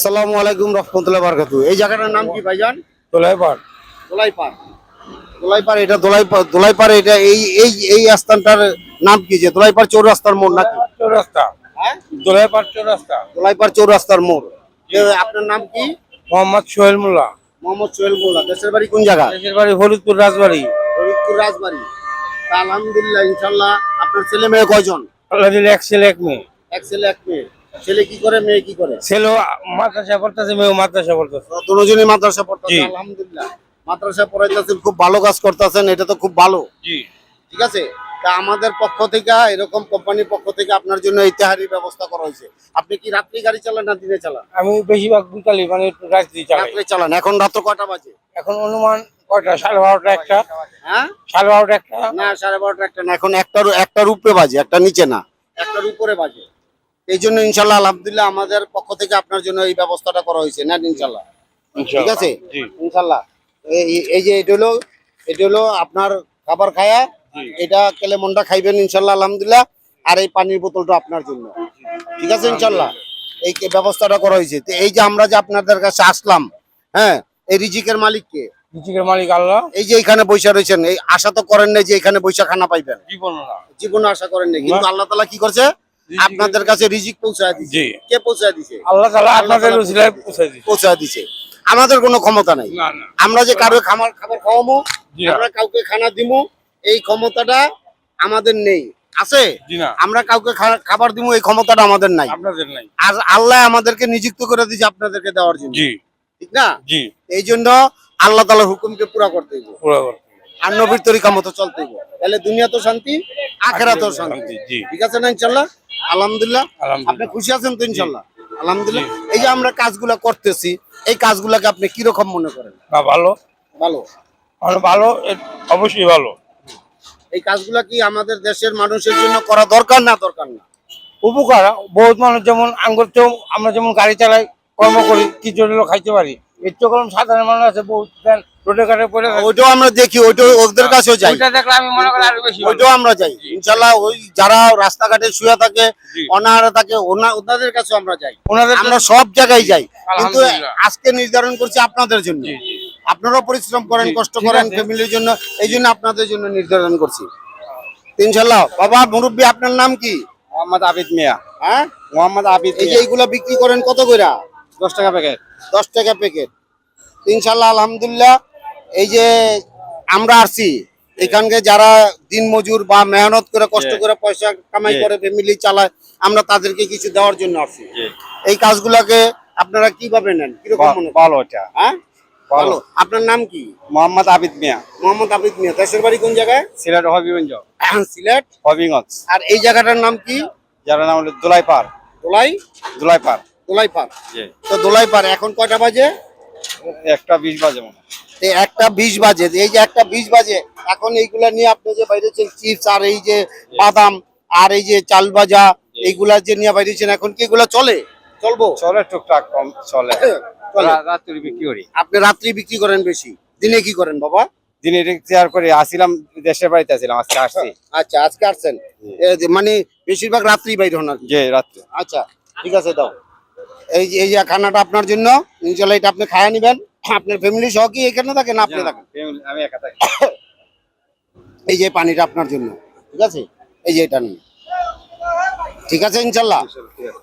আসসালামু আলাইকুম রহমতুল্লাহ বারকাতু এই জায়গাটার নাম কি ভাইজান? তোলাইপার দোলাইপাড়। দোলাইপাড় এটা দোলাইপাড় দোলাইপাড় এটা এই এই এই স্থানটার নাম কি যে? দোলাইপাড় চৌরাস্তার মোড় নাকি? চৌরাস্তা। হ্যাঁ? তোলাইপার চৌরাস্তা। দোলাইপাড় চৌরাস্তার মোড়। আপনার নাম কি? মোহাম্মদ সোহেল মোল্লা। মোহাম্মদ সোহেল মোল্লা। দেশের বাড়ি কোন জায়গা? দেশের বাড়ি ফরিদপুর রাজবাড়ি। ফরিদপুর রাজবাড়ি। আলহামদুলিল্লাহ ইনশাল্লাহ আপনার ছেলে মেয়ে কয়জন? আল্লাহ এক ছেলে এক মেয়ে। এক ছেলে এক মেয়ে। ছেলে কি করে মেয়ে কি করে? ছেলে মাদ্রাসা পড়তেছে মেয়েও মাদ্রাসা পড়তেছে। দুজনই মাদ্রাসা পড়তেছে আলহামদুলিল্লাহ। মাদ্রাসা পড়াইতেছেন খুব ভালো কাজ করতেছেন এটা তো খুব ভালো। জি। ঠিক আছে? তা আমাদের পক্ষ থেকে এরকম কোম্পানির পক্ষ থেকে আপনার জন্য ইতিহারির ব্যবস্থা করা হয়েছে। আপনি কি রাত্রি গাড়ি চালান না দিনে চালান? আমি বেশিরভাগ বিকালে মানে রাত্রি চালাই। রাত্রে চালান এখন রাত্র কয়টা বাজে? এখন অনুমান কয়টা? সাড়ে বারোটা একটা। হ্যাঁ? সাড়ে বারোটা একটা। না সাড়ে বারোটা একটা না এখন একটার একটার উপরে বাজে একটা নিচে না। একটার উপরে বাজে। এই জন্য ইনশাল্লাহ আলহামদুলিল্লাহ আমাদের পক্ষ থেকে আপনার জন্য এই ব্যবস্থাটা করা হয়েছে না ইনশাল্লাহ? ঠিক আছে? ইনশাল্লাহ। এই- যে এটা হলো এটা হলো আপনার খাবার খায়া। এটা কেলেমনটা খাইবেন ইনশাল্লাহ আলহামদুলিল্লাহ। আর এই পানির বোতলটা আপনার জন্য। ঠিক আছে ইনশাল্লাহ? এই ব্যবস্থাটা করা হয়েছে। তো এই যে আমরা যে আপনাদের কাছে আসলাম হ্যাঁ এই রিজিকের মালিককে? রিজিকের মালিক আল্লাহ। এই যে এখানে বৈশা রয়েছেন এই আশা তো করেন না যে এখানে বৈশা খানা পাইবেন। জীবন আশা। করেন না কিন্তু আল্লাহ তালা কি করছে? আপনাদের কাছে রিজিক পৌঁছায় দিছে। কে পৌঁছায় দিছে? আল্লাহ তালা আল্লাহ আপনাদের তাআলা উসিলায় পৌঁছাই দিচ্ছে পৌঁছায় দিছে। আমাদের কোনো ক্ষমতা নাই। আমরা যে কারও খাবার খাবার খাওয়াবো আমরা কাউকে খানা দিব এই ক্ষমতাটা আমাদের নেই। আছে? আমরা কাউকে খাবার দিব এই ক্ষমতাটা আমাদের নাই। আপনাদের নাই। আর আল্লাহ আমাদেরকে নিযুক্ত করে দিয়েছে আপনাদেরকে দেওয়ার জন্য। জি। ঠিক না? জি। এই জন্য আল্লাহ তালার হুকুমকে পুরা করতে। আর নবীর তরিকা মতো চলতে তাহলে দুনিয়া তো শান্তি আখেরা তো শান্তি। ঠিক আছে না ইনশাল্লাহ আলহামদুলিল্লাহ। আপনি খুশি আছেন তো ইনশাল্লাহ? আলহামদুলিল্লাহ। এই যে আমরা কাজগুলা করতেছি এই কাজগুলাকে আপনি কীরকম মনে করেন? না ভালো। ভালো? ভালো অবশ্যই ভালো। এই কাজগুলা কি আমাদের দেশের মানুষের জন্য করা দরকার না দরকার না? উপকার বহুত মানুষ যেমন আঙ্গুরতেও আমরা যেমন গাড়ি চালাই কর্ম করি কিছু খাইতে পারি। এর তো সাধারণ মানুষ আছে বহুত রোডে ঘাটে পড়ে ওইটাও আমরা দেখি ওইটাও ওদের কাছেও যাই। ওইটা দেখলে আমি মনে করি আরও বেশি ওইটাও আমরা যাই। ইনশাল্লাহ ওই যারা রাস্তাঘাটে শুয়ে থাকে অনাহারে থাকে ওনাদের কাছেও আমরা যাই। ওনাদের আমরা সব জায়গায় যাই। কিন্তু আজকে নির্ধারণ করছি আপনাদের জন্য। আপনারাও পরিশ্রম করেন কষ্ট করেন ফ্যামিলির জন্য। এই জন্য আপনাদের জন্য নির্ধারণ করছি। ইনশাল্লাহ। বাবা মুরব্বী আপনার নাম কি? মোহাম্মদ আবিদ মিয়া। হ্যাঁ? মোহাম্মদ আবিদ এই যে এইগুলা বিক্রি করেন কত কইরা? দশ টাকা প্যাকেট দশ টাকা প্যাকেট ইনশাল্লাহ আলহামদুলিল্লাহ এই যে আমরা আসছি এখানকে যারা দিন মজুর বা মেহনত করে কষ্ট করে পয়সা কামাই করে ফ্যামিলি চালায় আমরা তাদেরকে কিছু দেওয়ার জন্য আসছি। জি। এই কাজগুলাকে আপনারা কীভাবে নেন? কীরকম মনে ভালো এটা। হ্যাঁ? ভালো। আপনার নাম কি? মোহাম্মদ আবিদ মিয়া। মোহাম্মদ আবিদ মিয়া। দেশের বাড়ি কোন জায়গায়? সিলেট হবিগঞ্জ। সিলেট। হবিগঞ্জ। আর এই জায়গাটার নাম কি? যার নাম হলো দোলাইপার দোলাই? দোলাইপার দোলাইপাড় তো দোলাইপাড় এখন কয়টা বাজে? একটা বিশ বাজে মনে হয়। একটা বিশ বাজে এই যে একটা বিশ বাজে এখন এইগুলা নিয়ে আপনি যে বাইরেছেন চিপস আর এই যে বাদাম আর এই যে চাল ভাজা এইগুলা যে নিয়ে বাইরেছেন এখন কি এগুলা চলে? চলবো? চলে টুকটাক কম চলে। চলে। রাত্রি বিক্রি করি। আপনি রাত্রি বিক্রি করেন বেশি। দিনে কি করেন বাবা? দিনে শেয়ার করে। আসিলাম দেশের বাড়িতে আসছিলাম আজকে আসছি। আচ্ছা আজকে আসছেন। মানে বেশিরভাগ রাত্রি বাইরে হন যে রাত্রে। আচ্ছা ঠিক আছে দাও। এই যে এই যে খানাটা আপনার জন্য ইনশাল্লাহ এটা আপনি খায়া নিবেন। আপনার ফ্যামিলি সহ কি এখানে থাকেন আপনি থাকেন? আমি একা থাকি। এই যে পানিটা আপনার জন্য ঠিক আছে? এই যে এটা নিন। ঠিক আছে ইনশাল্লাহ?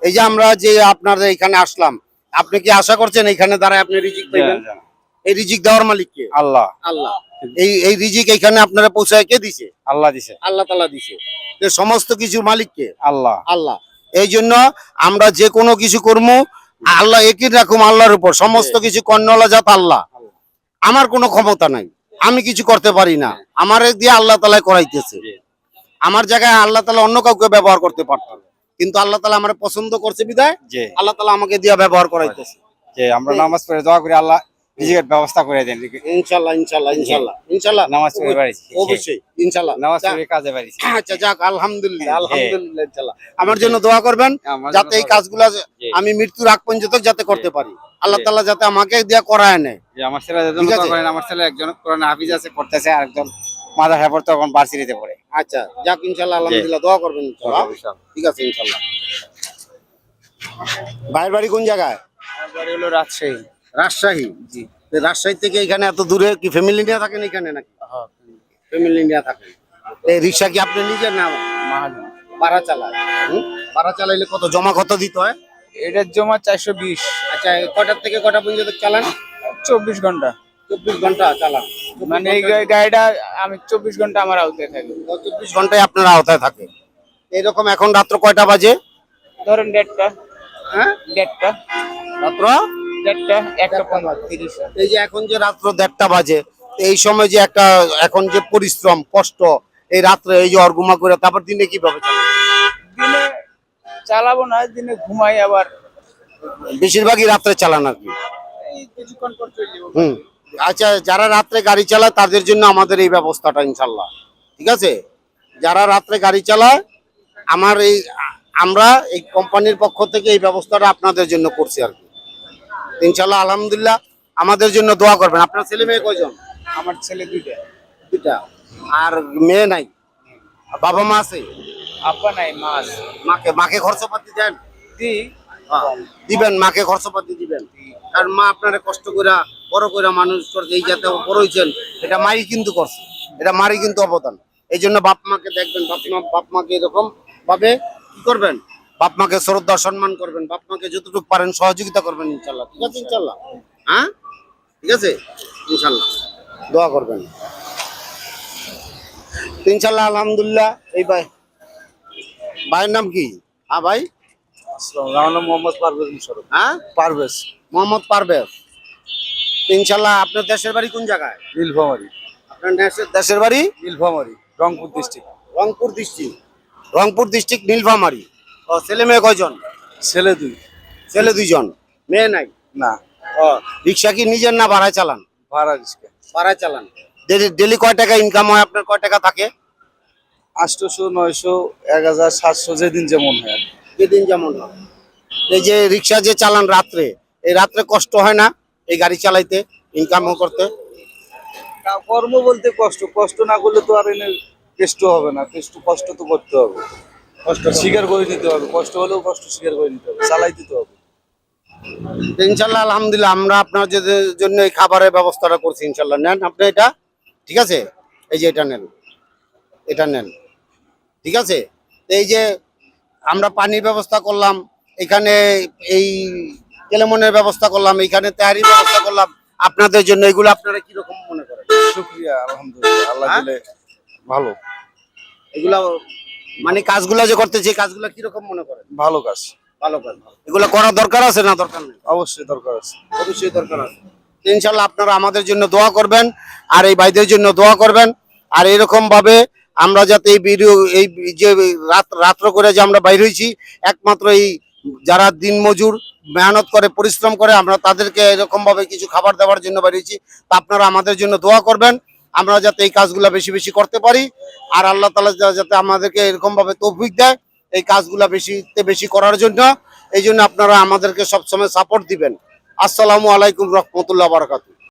এই যে আমরা যে আপনার এখানে আসলাম আপনি কি আশা করছেন এখানে দাঁড়ায় আপনি রিজিক পাইবেন? এই রিজিক দেওয়ার মালিক কে? আল্লাহ। আল্লাহ। এই এই রিজিক এখানে আপনারা পৌঁছায় কে দিছে? আল্লাহ দিছে। আল্লাহ তালা দিছে। সমস্ত কিছুর মালিক কে? আল্লাহ। আল্লাহ। এই জন্য আমরা যে কোনো কিছু করব আল্লাহ একই রকম আল্লাহর উপর। সমস্ত কিছু কর্ণলা জাত আল্লাহ। আমার কোনো ক্ষমতা নাই। আমি কিছু করতে পারি না। আমার দিয়ে আল্লাহ তালা করাইতেছে। আমার জায়গায় আল্লাহ তালা অন্য কাউকে ব্যবহার করতে পারতাম কিন্তু আল্লাহ তালা আমার পছন্দ করছে বিদায় আল্লাহ তালা আমাকে দিয়ে ব্যবহার করাইতেছে। যে আমরা নামাজ পড়ে দোয়া করি আল্লাহ নিজের ব্যবস্থা করে দেন। ইনশাল্লাহ ইনশাল্লাহ ইনশাল্লাহ ইনশাল্লাহ। নামাজ পড়ে বাড়িছি অবশ্যই ইনশাল্লাহ। নামাজ পড়ে কাজে বাড়িছি আচ্ছা যাক আলহামদুলিল্লাহ জি। আলহামদুলিল্লাহ ইনশাল্লাহ। আমার জন্য দোয়া করবেন যাতে এই কাজগুলা আমি মৃত্যুর আগ পর্যন্ত যাতে করতে পারি। আল্লাহ। তাআলা যাতে আমাকে দিয়া করায় নেয়। যে আমার ছেলে করেন আমার ছেলে একজন কোরআন হাফিজ আছে করতেছে আরেকজন হ্যাঁ পড়তে এখন বার্সিটিতে পড়ে। আচ্ছা যাক ইনশাল্লাহ আলহামদুলিল্লাহ দোয়া করবেন ইনশাল্লাহ। ঠিক আছে ইনশাল্লাহ। ভাইয়ের বাড়ি কোন জায়গায়? বাড়ি হলো রাজশাহী। রাজশাহী? জি। রাজশাহী থেকে এখানে এত দূরে কি ফ্যামিলি নিয়ে থাকেন এখানে নাকি? ফ্যামিলি নিয়ে থাকেন। এই রিক্সা কি আপনি নিজের না ভাড়া চালায়? ভাড়া চালাইলে কত? জমা কত দিতে হয়? এটার জমা চারশো বিশ। আচ্ছা কটার থেকে কটা পর্যন্ত চালান? চব্বিশ ঘণ্টা। চব্বিশ ঘণ্টা চালান। মানে এই গাড়িটা আমি চব্বিশ ঘণ্টা আমার আওতায় থাকি। চব্বিশ ঘন্টায় আপনার আওতায় থাকে। এরকম এখন রাত্র কয়টা বাজে? ধরেন দেড়টা। হ্যাঁ? দেড়টা। রাত্র? দেড়টা একটা পনেরো তিরিশ। এই যে এখন যে রাত্র দেড়টা বাজে এই সময় যে একটা এখন যে পরিশ্রম কষ্ট এই রাত্রে এই যে অর্গুমা করে তারপর দিনে কীভাবে? দিনে চালাবো না দিনে ঘুমাই আবার। বেশিরভাগই রাত্রে চালান আর কি। হুম। আচ্ছা যারা রাত্রে গাড়ি চালায় তাদের জন্য আমাদের এই ব্যবস্থাটা ইনশাল্লাহ। ঠিক আছে? যারা রাত্রে গাড়ি চালায় আমার এই আমরা এই কোম্পানির পক্ষ থেকে এই ব্যবস্থাটা আপনাদের জন্য করছি আর কি। ইনশাল্লাহ আলহামদুলিল্লাহ আমাদের জন্য দোয়া করবেন। আপনার ছেলে মেয়ে কয়জন? আমার ছেলে দুইটা। দুটা আর মেয়ে নাই? বাবা মা আছে? আব্বা নাই মাছ মাকে মাকে খরচপাতি দেন? দি। হ্যাঁ, দিবেন মাকে খরচপাতি দিবেন। কারণ মা আপনারা কষ্ট করে বড় করে মানুষ করছে এই যাতে বড় হয়েছেন এটা মাই কিন্তু করছে। এটা মারি কিন্তু অবদান। এই জন্য বাপ মাকে দেখবেন বাপ মা বাপ মাকে এরকম ভাবে কি করবেন? বাপ মাকে শ্রদ্ধা সম্মান করবেন বাপ মাকে যতটুকু পারেন সহযোগিতা করবেন ইনশাল্লাহ ঠিক আছে ইনশাল্লাহ হ্যাঁ? ঠিক আছে? ইনশাল্লাহ দোয়া করবেন। ইনশাল্লাহ আলহামদুলিল্লাহ এই ভাই। ভাইয়ের নাম কি? হ্যাঁ ভাই? আমার নাম মোহাম্মদ পারভেজ মুশারফ হ্যাঁ? পারভেজ। মোহাম্মদ পারভেজ। তো ইনশাল্লাহ আপনার দেশের বাড়ি কোন জায়গায়? নীলফামারি। আপনার দেশের দেশের বাড়ি? Nilphamari Rangpur district. Rangpur district. Rangpur district Nilphamari. ও ছেলে মেয়ে কয়জন? ছেলে দুই। ছেলে দুইজন। মেয়ে নাই? না। ও রিক্সা কি নিজের না ভাড়ায় চালান? ভাড়া রিক্সা। ভাড়ায় চালান। ডেলি কয় টাকা ইনকাম হয় আপনার? কয় টাকা থাকে? আটশোশো নয়শো এক হাজার সাতশো যেদিন যেমন হয়। যেদিন যেমন হয়। এই যে রিক্সা যে চালান রাত্রে এই রাত্রে কষ্ট হয় না এই গাড়ি চালাইতে ইনকাম করতে? কর্ম বলতে কষ্ট। কষ্ট না করলে তো আর এনে কেষ্ট হবে না। কেষ্ট কষ্ট তো করতে হবে। স্বীকার করে নিতে হবে। কষ্ট হলেও কষ্ট স্বীকার করে নিতে হবে। চালাই দিতে হবে। ইনশাল্লাহ আলহামদুলিল্লাহ আমরা আপনার জন্য এই খাবারের ব্যবস্থাটা করছি ইনশাল্লাহ। নেন আপনি এটা। ঠিক আছে? এই যে এটা নেন। এটা নেন। ঠিক আছে? এই যে আমরা পানির ব্যবস্থা করলাম এখানে এই কেলেমনের ব্যবস্থা করলাম এখানে তৈরির ব্যবস্থা করলাম আপনাদের জন্য এগুলো আপনারা কীরকম মনে করেন? শুক্রিয়া আলহামদুলিল্লাহ। আল্লাহ হ্যাঁ? ভালো। এগুলা মানে কাজগুলো যে করতেছে এই কাজগুলা কীরকম মনে করেন? ভালো কাজ। ভালো কাজ। এগুলো করা দরকার আছে না দরকার নেই? অবশ্যই দরকার আছে। অবশ্যই দরকার আছে। ইনশাল্লাহ আপনারা আমাদের জন্য দোয়া করবেন আর এই ভাইদের জন্য দোয়া করবেন। আর এরকম ভাবে আমরা যাতে এই ভিডিও এই যে রাত রাত্র করে যে আমরা বাইর হয়েছি একমাত্র এই যারা দিন মজুর মেহনত করে পরিশ্রম করে আমরা তাদেরকে এরকম ভাবে কিছু খাবার দেওয়ার জন্য বেরিয়েছি তা আপনারা আমাদের জন্য দোয়া করবেন। আমরা যাতে এই কাজগুলা বেশি বেশি করতে পারি, আর আল্লাহ তালা যাতে আমাদেরকে এরকম ভাবে তৌফিক দেয়, এই কাজগুলা বেশিতে বেশি করার জন্য। এই জন্য আপনারা আমাদেরকে সবসময় সাপোর্ট দিবেন। আসসালামু আলাইকুম রহমতুল্লাহ বারাকাতু